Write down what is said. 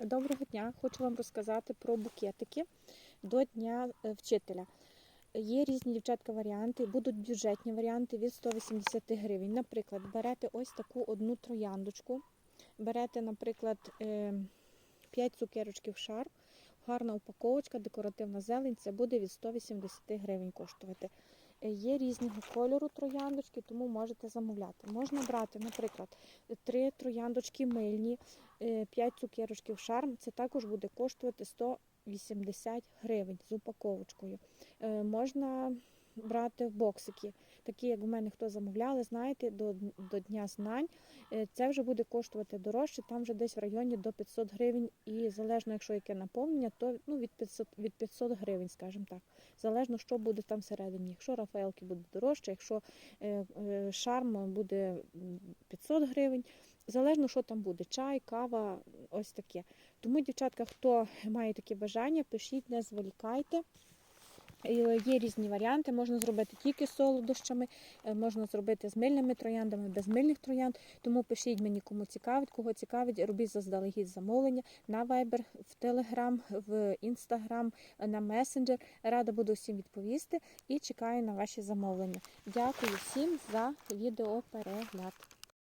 Доброго дня! Хочу вам розказати про букетики до Дня е, вчителя. Є різні дівчатка варіанти, будуть бюджетні варіанти від 180 гривень. Наприклад, берете ось таку одну трояндочку, берете, наприклад, 5 цукерочків шар, гарна упаковочка, декоративна зелень, це буде від 180 гривень коштувати. Е, Є різного кольору трояндочки, тому можете замовляти. Можна брати, наприклад, три трояндочки мильні, 5 цукерочків шарм. Це також буде коштувати 180 гривень з упаковочкою. Е, Можна брати в боксики, такі, як в мене хто замовляли, знаєте, до, до Дня знань. Е, Це вже буде коштувати дорожче, там вже десь в районі до 500 гривень. І залежно, якщо яке наповнення, то ну, від 500, від 500 гривень, скажімо так. Залежно, що буде там всередині. Якщо Рафаелки буде дорожче, якщо е, е, шарм буде 500 гривень. Залежно, що там буде, чай, кава, ось таке. Тому, дівчатка, хто має таке бажання, пишіть, не зволікайте. Е, Є різні варіанти, можна зробити тільки з солодощами, е, можна зробити з мильними трояндами, без мильних троянд. Тому пишіть мені, кому цікавить, кого цікавить, робіть заздалегідь замовлення на Viber, в Telegram, в Instagram, на Messenger. Рада буду всім відповісти і чекаю на ваші замовлення. Дякую всім за відеоперегляд.